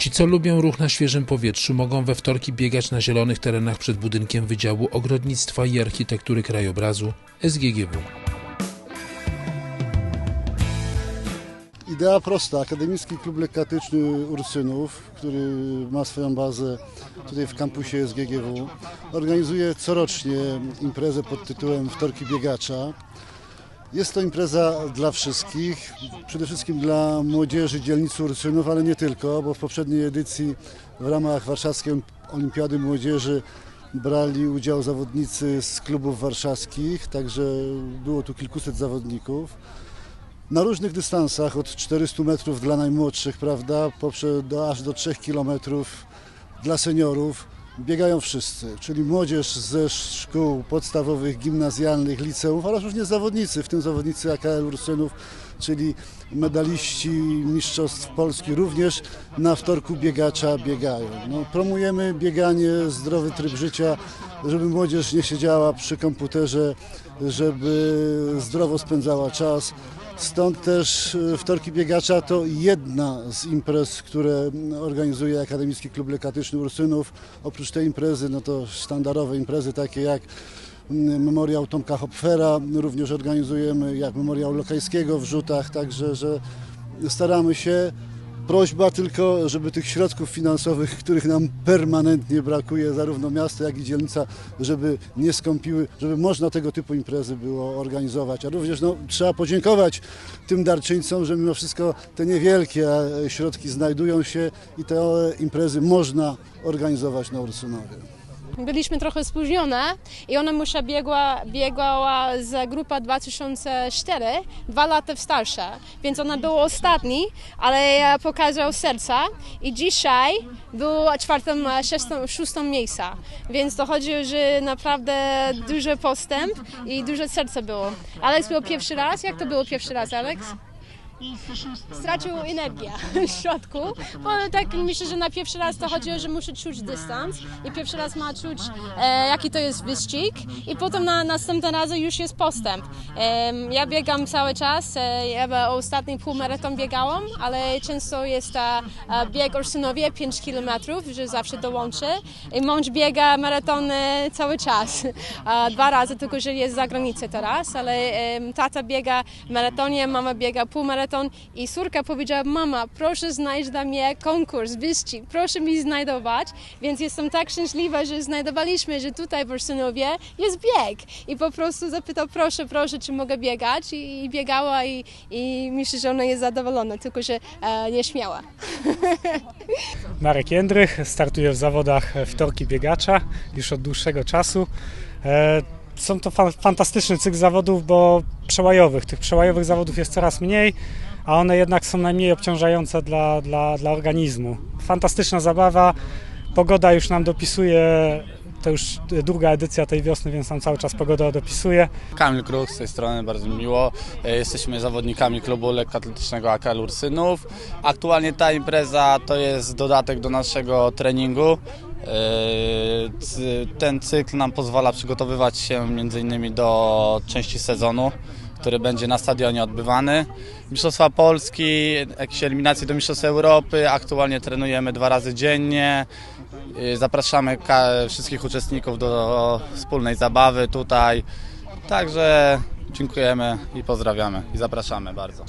Ci, co lubią ruch na świeżym powietrzu, mogą we wtorki biegać na zielonych terenach przed budynkiem Wydziału Ogrodnictwa i Architektury Krajobrazu SGGW. Idea prosta. Akademicki Klub Lekatyczny Ursynów, który ma swoją bazę tutaj w kampusie SGGW, organizuje corocznie imprezę pod tytułem Wtorki Biegacza. Jest to impreza dla wszystkich, przede wszystkim dla młodzieży dzielnicy Ursynów, ale nie tylko, bo w poprzedniej edycji w ramach Warszawskiej Olimpiady Młodzieży brali udział zawodnicy z klubów warszawskich, także było tu kilkuset zawodników na różnych dystansach, od 400 metrów dla najmłodszych, prawda, poprzez do, aż do 3 kilometrów dla seniorów. Biegają wszyscy, czyli młodzież ze szkół podstawowych, gimnazjalnych, liceów oraz również zawodnicy, w tym zawodnicy AKL Ursynów, czyli medaliści Mistrzostw Polski również na wtorku biegacza biegają. No, promujemy bieganie, zdrowy tryb życia, żeby młodzież nie siedziała przy komputerze, żeby zdrowo spędzała czas. Stąd też e, wtorki biegacza to jedna z imprez, które organizuje Akademicki Klub Lekatyczny Ursynów. Oprócz tej imprezy, no to sztandarowe imprezy takie jak mm, Memoriał Tomka Hopfera, również organizujemy jak Memoriał Lokajskiego w Rzutach, także że staramy się Prośba tylko, żeby tych środków finansowych, których nam permanentnie brakuje, zarówno miasto, jak i dzielnica, żeby nie skąpiły, żeby można tego typu imprezy było organizować. A również no, trzeba podziękować tym darczyńcom, że mimo wszystko te niewielkie e, środki znajdują się i te imprezy można organizować na Ursunowie. Byliśmy trochę spóźnione i ona musiała biegła, biegała z grupa 2004, dwa lata starsza, więc ona była ostatni, ale pokazał serca i dzisiaj był czwartą, szóstą, szóstą miejsca, więc to chodzi, że naprawdę duży postęp i duże serce było. Alex był pierwszy raz, jak to było pierwszy raz, Alex? Stracił energię w środku, bo tak myślę, że na pierwszy raz to chodziło, że muszę czuć dystans i pierwszy raz ma czuć, e, jaki to jest wyścig i potem na następne razy już jest postęp. E, ja biegam cały czas, e, ja ostatni półmaraton biegałam, ale często jest ta a, bieg Orsynowie 5 km, że zawsze dołączy i mąż biega maratony cały czas, dwa razy, tylko że jest za granicą teraz, ale e, tata biega maratonie, mama biega półmaraton maraton i córka powiedziała, mama, proszę znaleźć dla mnie konkurs, wyścig, proszę mi znajdować, więc jestem tak szczęśliwa, że znajdowaliśmy, że tutaj w Ursynowie jest bieg i po prostu zapytał, proszę, proszę, czy mogę biegać i, i biegała i, i myślę, że ona jest zadowolona, tylko że e, nie śmiała. Marek Jędrych, startuje w zawodach wtorki biegacza już od dłuższego czasu. E, są to fa fantastyczny cykl zawodów, bo przełajowych. Tych przełajowych zawodów jest coraz mniej, a one jednak są najmniej obciążające dla, dla, dla organizmu. Fantastyczna zabawa. Pogoda już nam dopisuje, to już druga edycja tej wiosny, więc nam cały czas pogoda dopisuje. Kamil Kruch z tej strony, bardzo mi miło. E, Jesteśmy zawodnikami klubu lekkoatletycznego AKL Ursynów. Aktualnie ta impreza to jest dodatek do naszego treningu. E, Ten cykl nam pozwala przygotowywać się m.in. do części sezonu, który będzie na stadionie odbywany. Mistrzostwa Polski, jakieś eliminacje do Mistrzostw Europy. Aktualnie trenujemy dwa razy dziennie. E, Zapraszamy wszystkich uczestników do wspólnej zabawy tutaj. Także dziękujemy i pozdrawiamy i zapraszamy bardzo.